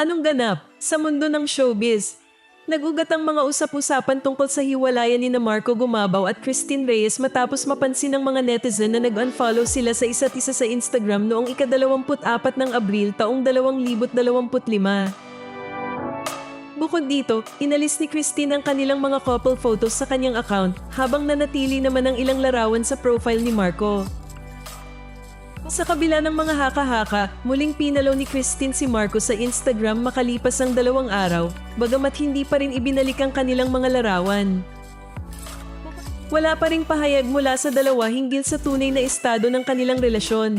Anong ganap sa mundo ng showbiz? Nagugat ang mga usap-usapan tungkol sa hiwalayan ni na Marco Gumabaw at Christine Reyes matapos mapansin ng mga netizen na nag-unfollow sila sa isa't isa sa Instagram noong ika-24 ng Abril taong 2025. Bukod dito, inalis ni Christine ang kanilang mga couple photos sa kanyang account habang nanatili naman ang ilang larawan sa profile ni Marco. Sa kabila ng mga haka-haka, muling pinalaw ni Christine si Marco sa Instagram makalipas ang dalawang araw, bagamat hindi pa rin ibinalik ang kanilang mga larawan. Wala pa ring pahayag mula sa dalawa hinggil sa tunay na estado ng kanilang relasyon.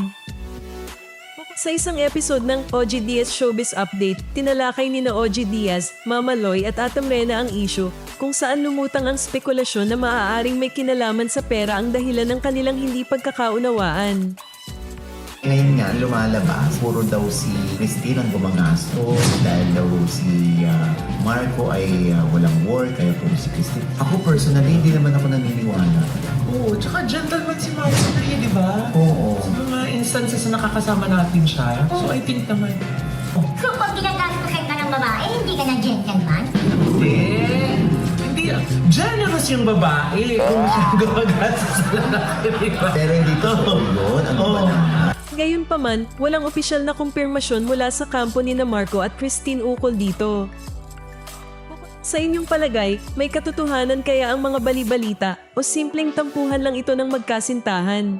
Sa isang episode ng OG Diaz Showbiz Update, tinalakay ni na OG Diaz, Mama Loy at Atam Rena ang issue kung saan lumutang ang spekulasyon na maaaring may kinalaman sa pera ang dahilan ng kanilang hindi pagkakaunawaan. Ngayon nga, lumalabas, puro daw si Christine ang gumangastos dahil daw si ah, Marco ay ah, walang work, kaya puro si Christine. Ako personally, hindi naman ako naniniwala. Oo, tsaka gentleman si Marco Lee, di ba? Oo. Sa mga instances na nakakasama natin siya. So I think naman, oh, Kung pag ginagastusin ka ng babae, hindi ka na gentleman. hindi. Hindi, ah. generous yung babae kung siya gumagastos sa lalaki, di ba? Pero hindi totoo yun. Ano ba Oo. naman? Gayunpaman, walang opisyal na kumpirmasyon mula sa kampo ni na Marco at Christine ukol dito. Sa inyong palagay, may katotohanan kaya ang mga balibalita o simpleng tampuhan lang ito ng magkasintahan?